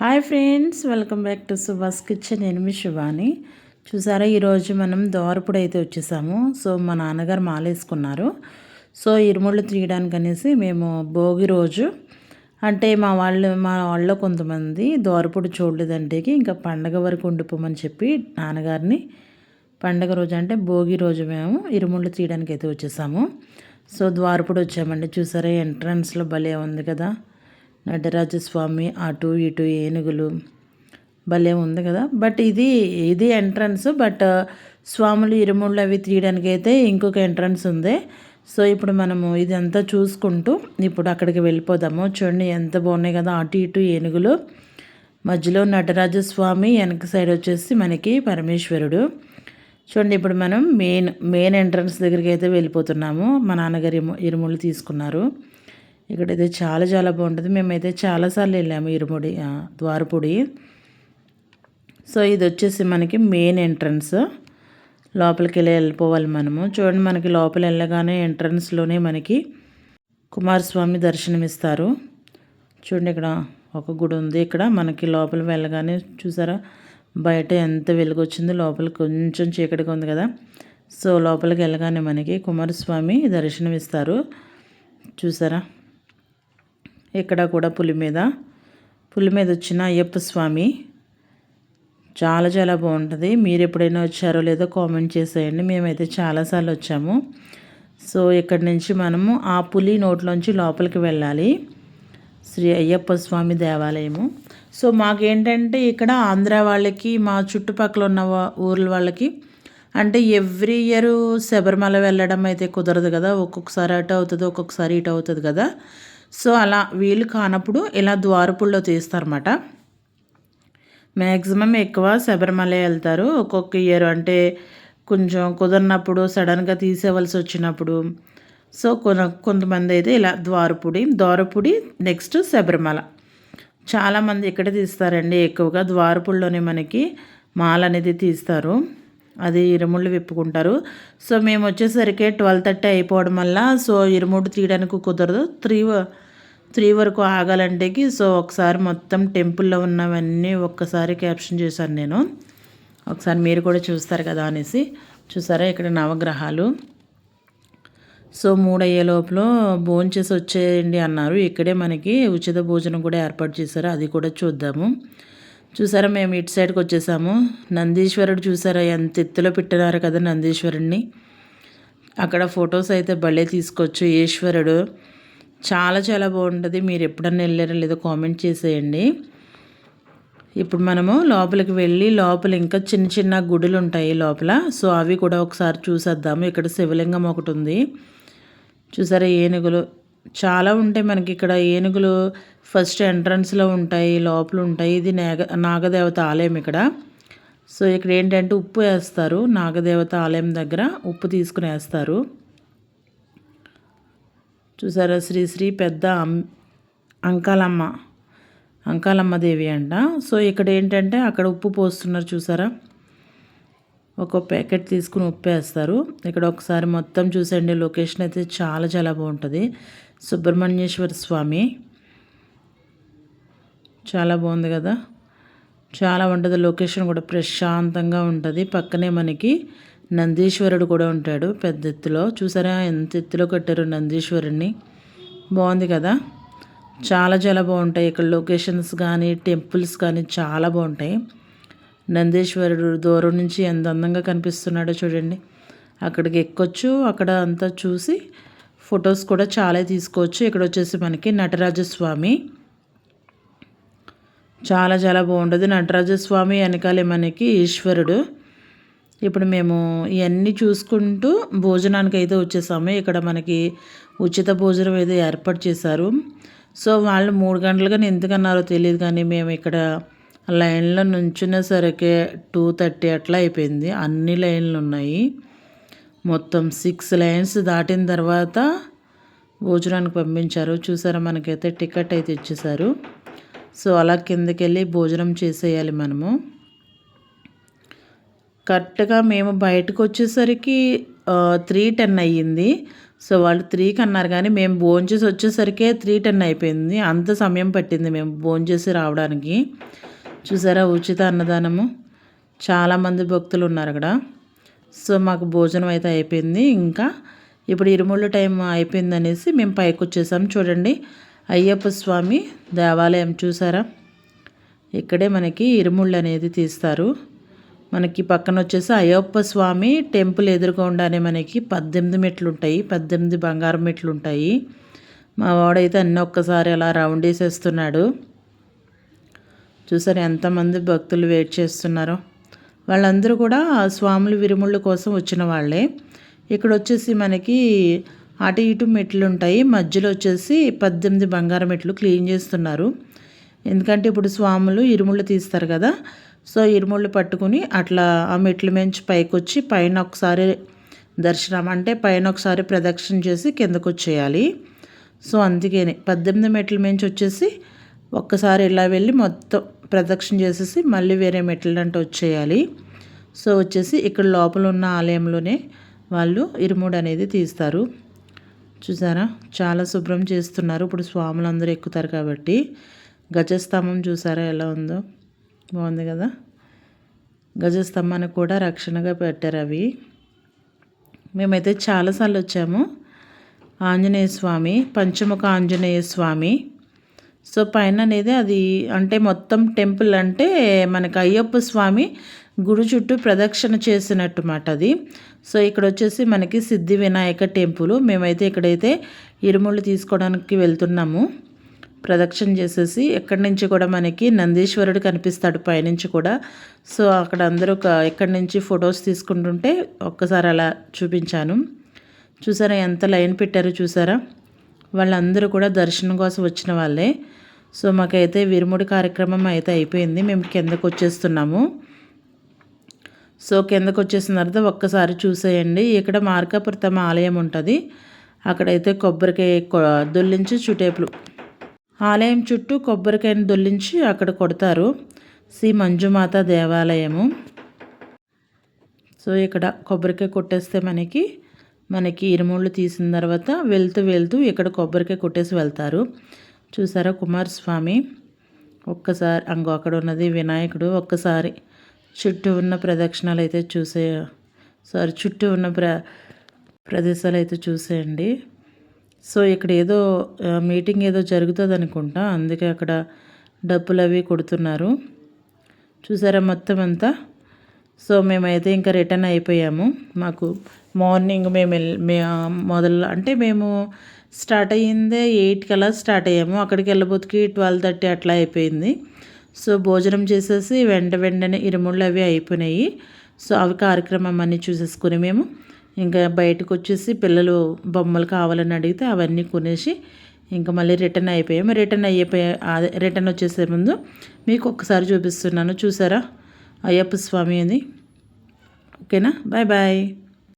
Hi friends welcome back to Subhash kitchen. నేను మీ శివాని. చూసారా ఈరోజు మనం దోరపుడు అయితే వచ్చేసాము. సో మా నాన్నగారు మాలేసుకున్నారు. సో ఇరుముళ్ళు తీయడానికి అనేసి మేము భోగి రోజు అంటే మా వాళ్ళు మా వాళ్ళలో కొంతమంది దోరపుడు చూడలేదంటే ఇంకా పండగ వరకు ఉండిపోమని చెప్పి నాన్నగారిని పండగ రోజు అంటే భోగి రోజు మేము ఇరుముళ్ళు తీయడానికి అయితే వచ్చేసాము. సో ద్వారపుడు వచ్చామండి. చూసారా ఎంట్రన్స్లో భలే ఉంది కదా. నటరాజస్వామి అటు ఇటు ఏనుగులు. భలే ఉంది కదా. బట్ ఇది ఇది ఎంట్రన్స్ బట్ స్వాములు ఇరుముళ్ళు అవి తీయడానికి అయితే ఇంకొక ఎంట్రన్స్ ఉంది. సో ఇప్పుడు మనము ఇదంతా చూసుకుంటూ ఇప్పుడు అక్కడికి వెళ్ళిపోదాము. చూడండి ఎంత బాగున్నాయి కదా. అటు ఇటు ఏనుగులు. మధ్యలో నటరాజస్వామి వెనక సైడ్ వచ్చేసి మనకి పరమేశ్వరుడు. చూడండి ఇప్పుడు మనం మెయిన్ మెయిన్ ఎంట్రన్స్ దగ్గరికి అయితే వెళ్ళిపోతున్నాము. మా నాన్నగారు ఇరుముళ్ళు తీసుకున్నారు. ఇక్కడైతే చాలా చాలా బాగుంటుంది. మేమైతే చాలాసార్లు వెళ్ళాము ఇరుముడి ద్వారపుడి. సో ఇది వచ్చేసి మనకి మెయిన్ ఎంట్రన్స్. లోపలికి వెళ్ళి వెళ్ళిపోవాలి మనము. చూడండి మనకి లోపల వెళ్ళగానే ఎంట్రన్స్లోనే మనకి కుమారస్వామి దర్శనమిస్తారు. చూడండి ఇక్కడ ఒక గుడి ఉంది. ఇక్కడ మనకి లోపల వెళ్ళగానే చూసారా బయట ఎంత వెలుగు వచ్చిందో లోపల కొంచెం చీకటిగా ఉంది కదా. సో లోపలికి వెళ్ళగానే మనకి కుమారస్వామి దర్శనమిస్తారు. చూసారా? ఇక్కడ కూడా పులి మీద. పులి మీద వచ్చిన అయ్యప్ప స్వామి. చాలా చాలా బాగుంటుంది. మీరు ఎప్పుడైనా వచ్చారో లేదో కామెంట్ చేసేయండి. మేమైతే చాలాసార్లు వచ్చాము. సో ఇక్కడి నుంచి మనము ఆ పులి నోట్లోంచి లోపలికి వెళ్ళాలి. శ్రీ అయ్యప్ప స్వామి దేవాలయము. సో మాకేంటంటే ఇక్కడ ఆంధ్ర వాళ్ళకి మా చుట్టుపక్కల ఉన్న ఊర్ల వాళ్ళకి అంటే ఎవ్రీ ఇయర్ శబరిమల వెళ్ళడం అయితే కుదరదు కదా. ఒక్కొక్కసారి అటు అవుతుంది ఒక్కొక్కసారి ఇటు అవుతుంది కదా. సో అలా వీలు కానప్పుడు ఇలా ద్వారపుల్లో తీస్తారన్నమాట. మ్యాక్సిమం ఎక్కువ శబరిమల వెళ్తారు. ఒక్కొక్క ఇయర్ అంటే కొంచెం కుదరినప్పుడు సడన్గా తీసేవలసి వచ్చినప్పుడు. సో కొన కొంతమంది అయితే ఇలా ద్వారపుడి ద్వారపుడి నెక్స్ట్ శబరిమల. చాలామంది ఇక్కడ తీస్తారండి ఎక్కువగా. ద్వారపుల్లోనే మనకి మాల అనేది తీస్తారు. అది ఇరుముళ్ళు విప్పుకుంటారు. సో మేము వచ్చేసరికి ట్వెల్వ్ థర్టీ అయిపోవడం వల్ల సో ఇరుముడు తీయడానికి కుదరదు. త్రీ త్రీ వరకు ఆగాలంటేకి సో ఒకసారి మొత్తం టెంపుల్లో ఉన్నవన్నీ ఒక్కసారి క్యాప్షన్ చేశాను నేను. ఒకసారి మీరు కూడా చూస్తారు కదా అనేసి. చూసారా ఇక్కడ నవగ్రహాలు? సో మూడయ్యే లోపల భోంచేసి వచ్చేయండి అన్నారు. ఇక్కడే మనకి ఉచిత భోజనం కూడా ఏర్పాటు చేశారు. అది కూడా చూద్దాము. చూసారా మేము ఇటు సైడ్కి వచ్చేసాము. నందీశ్వరుడు చూసారా ఎంత ఎత్తులో పెట్టినారు కదా నందీశ్వరుడిని అక్కడ ఫొటోస్ అయితే భలే తీసుకోవచ్చు. ఈశ్వరుడు చాలా చాలా బాగుంటుంది. మీరు ఎప్పుడన్నా వెళ్ళారో లేదో కామెంట్ చేసేయండి. ఇప్పుడు మనము లోపలికి వెళ్ళి లోపల ఇంకా చిన్న చిన్న గుడులు ఉంటాయి లోపల. సో అవి కూడా ఒకసారి చూసేద్దాము. ఇక్కడ శివలింగం ఒకటి ఉంది. చూసారా ఏనుగులు. చాలా ఉంటాయి మనకి ఇక్కడ. ఏనుగులు ఫస్ట్ ఎంట్రన్స్లో ఉంటాయి లోపల ఉంటాయి. ఇది నాగ నాగదేవత ఆలయం ఇక్కడ. సో ఇక్కడ ఏంటంటే ఉప్పు వేస్తారు. నాగదేవత ఆలయం దగ్గర ఉప్పు తీసుకుని వేస్తారు. చూసారా? శ్రీ శ్రీ పెద్ద అంకాలమ్మ అంకాలమ్మ దేవి అంట. సో ఇక్కడ ఏంటంటే అక్కడ ఉప్పు పోస్తున్నారు చూసారా? ఒక ప్యాకెట్ తీసుకుని ఉప్పు వేస్తారు. ఇక్కడ ఒకసారి మొత్తం చూసండి లొకేషన్ అయితే చాలా చాలా బాగుంటుంది. సుబ్రహ్మణ్యేశ్వర స్వామి. చాలా బాగుంది కదా. చాలా ఉంటుంది. లొకేషన్ కూడా ప్రశాంతంగా ఉంటుంది. పక్కనే మనకి నందీశ్వరుడు కూడా ఉంటాడు పెద్ద ఎత్తులో. చూసారా? ఎంత ఎత్తులో కట్టారు నందీశ్వరుడిని బాగుంది కదా. చాలా చాలా బాగుంటాయి. ఇక్కడ లొకేషన్స్ కానీ టెంపుల్స్ కానీ చాలా బాగుంటాయి. నందీశ్వరుడు దూరం నుంచి ఎంత అందంగా కనిపిస్తున్నాడో చూడండి. అక్కడికి ఎక్కొచ్చు. అక్కడ అంతా చూసి ఫొటోస్ కూడా చాలా తీసుకోవచ్చు. ఇక్కడ వచ్చేసి మనకి నటరాజస్వామి. చాలా చాలా బాగుంటుంది నటరాజస్వామి వెనకాలే మనకి ఈశ్వరుడు. ఇప్పుడు మేము ఇవన్నీ చూసుకుంటూ భోజనానికి అయితే వచ్చేసాము. ఇక్కడ మనకి ఉచిత భోజనం అయితే ఏర్పాటు చేశారు. సో వాళ్ళు మూడు గంటలుగా ఎందుకన్నారో తెలియదు కానీ మేము ఇక్కడ లైన్లో నుంచునేసరికి టూ థర్టీ అట్లా అయిపోయింది. అన్ని లైన్లు ఉన్నాయి. మొత్తం సిక్స్ లైన్స్ దాటిన తర్వాత భోజనానికి పంపించారు. చూసారా మనకైతే టికెట్ అయితే ఇచ్చేసారు సో అలా కిందకి వెళ్ళి భోజనం చేసేయాలి మనము. కరెక్ట్గా మేము బయటకు వచ్చేసరికి త్రీ టెన్ అయ్యింది. సో వాళ్ళు త్రీకి అన్నారు కానీ మేము భోంచేసి వచ్చేసరికే త్రీ టెన్ అయిపోయింది. అంత సమయం పట్టింది మేము భోంచేసి రావడానికి. చూసారా ఉచిత అన్నదానము. చాలామంది భక్తులు ఉన్నారు అక్కడ. సో మాకు భోజనం అయితే అయిపోయింది. ఇంకా ఇప్పుడు ఇరుముళ్ళు టైం అయిపోయింది అనేసి మేము పైకి వచ్చేసాం. చూడండి అయ్యప్ప స్వామి దేవాలయం చూసారా? ఇక్కడే మనకి ఇరుముళ్ళు అనేది తీస్తారు. మనకి పక్కన వచ్చేసి అయ్యప్ప స్వామి టెంపుల్ ఎదురుకుండానే మనకి పద్దెనిమిది మెట్లు ఉంటాయి. పద్దెనిమిది బంగారం మెట్లు ఉంటాయి. మా వాడైతే అన్నీ ఒక్కసారి అలా రౌండ్ వేసేస్తున్నాడు. చూసారు ఎంతమంది భక్తులు వెయిట్ చేస్తున్నారో? వాళ్ళందరూ కూడా స్వాములు విరుముళ్ళ కోసం వచ్చిన వాళ్ళే. ఇక్కడ వచ్చేసి మనకి అటు ఇటు మెట్లు ఉంటాయి. మధ్యలో వచ్చేసి పద్దెనిమిది బంగారం మెట్లు క్లీన్ చేస్తున్నారు. ఎందుకంటే ఇప్పుడు స్వాములు ఇరుముళ్ళు తీస్తారు కదా. సో ఇరుముళ్ళు పట్టుకుని అట్లా ఆ మెట్ల మించి పైకి వచ్చి పైన ఒకసారి దర్శనం అంటే పైన ఒకసారి ప్రదక్షిణ చేసి కిందకు వచ్చేయాలి. సో అందుకని పద్దెనిమిది మెట్ల మించి వచ్చేసి ఒక్కసారి ఇలా వెళ్ళి మొత్తం ప్రదక్షిణ చేసేసి మళ్ళీ వేరే మెట్లంటే వచ్చేయాలి. సో వచ్చేసి ఇక్కడ లోపల ఉన్న ఆలయంలోనే వాళ్ళు ఇరుముడు అనేది తీస్తారు. చూసారా? చాలా శుభ్రం చేస్తున్నారు. ఇప్పుడు స్వాములు అందరూ ఎక్కుతారు కాబట్టి. గజస్తంభం చూసారా ఎలా ఉందో? బాగుంది కదా? గజస్తంభానికి కూడా రక్షణగా పెట్టారు అవి. మేమైతే చాలాసార్లు వచ్చాము. ఆంజనేయ స్వామి పంచముఖ ఆంజనేయ స్వామి సో పైన అనేది అది అంటే మొత్తం టెంపుల్ అంటే మనకు అయ్యప్ప స్వామి గుడి చుట్టూ ప్రదక్షిణ చేసినట్టు మాట అది. సో ఇక్కడ వచ్చేసి మనకి సిద్ధి వినాయక టెంపుల్. మేమైతే ఇక్కడైతే ఇరుముళ్ళు తీసుకోవడానికి వెళ్తున్నాము. ప్రదక్షిణ చేసేసి ఎక్కడి నుంచి కూడా మనకి నందీశ్వరుడు కనిపిస్తాడు పైనుంచి కూడా. సో అక్కడ అందరూ ఎక్కడి నుంచి ఫొటోస్ తీసుకుంటుంటే ఒక్కసారి అలా చూపించాను. చూసారా ఎంత లైన్ పెట్టారో చూసారా? వాళ్ళందరూ కూడా దర్శనం కోసం వచ్చిన వాళ్ళే. సో మాకైతే విరుముడి కార్యక్రమం అయితే అయిపోయింది. మేము కిందకు వచ్చేస్తున్నాము. సో కిందకు వచ్చేసిన తర్వాత ఒక్కసారి చూసేయండి. ఇక్కడ మార్కాపురతమ ఆలయం ఉంటుంది. అక్కడైతే కొబ్బరికాయ దొల్లించి చుటేపులు. ఆలయం చుట్టూ కొబ్బరికాయను దొల్లించి అక్కడ కొడతారు. శ్రీ మంజుమాత దేవాలయము. సో ఇక్కడ కొబ్బరికాయ కొట్టేస్తే మనకి మనకి ఇరుముళ్ళు తీసిన తర్వాత వెళ్తూ వెళ్తూ ఇక్కడ కొబ్బరికాయ కొట్టేసి వెళ్తారు. చూసారా కుమారస్వామి? ఒక్కసారి అంగో అక్కడ ఉన్నది వినాయకుడు. ఒక్కసారి చుట్టూ ఉన్న ప్రదక్షిణాలు అయితే చూసే సారీ చుట్టూ ఉన్న ప్ర ప్రదేశాలు అయితే చూసేయండి. సో ఇక్కడ ఏదో మీటింగ్ ఏదో జరుగుతుంది అనుకుంటా. అందుకే అక్కడ డబ్బులు అవి కొడుతున్నారు. చూసారా మొత్తం అంతా? సో మేమైతే ఇంకా రిటర్న్ అయిపోయాము. మాకు మార్నింగ్ మేము మొదలు అంటే మేము స్టార్ట్ అయ్యిందే ఎయిట్కి అలా స్టార్ట్ అయ్యాము. అక్కడికి వెళ్ళబోతుకి ట్వెల్వ్ థర్టీ అట్లా అయిపోయింది. సో భోజనం చేసేసి వెంట వెంటనే ఇరుముళ్ళు అవి అయిపోయినాయి. సో అవి కార్యక్రమం అన్నీ చూసేసుకుని మేము ఇంకా బయటకు వచ్చేసి పిల్లలు బొమ్మలు కావాలని అడిగితే అవన్నీ కొనేసి ఇంకా మళ్ళీ రిటర్న్ అయిపోయాము. రిటర్న్ అయిపోయా రిటర్న్ వచ్చేసే ముందు మీకు ఒక్కసారి చూపిస్తున్నాను. చూసారా? అయ్యప్ప స్వామి అని. ఓకేనా? Bye bye.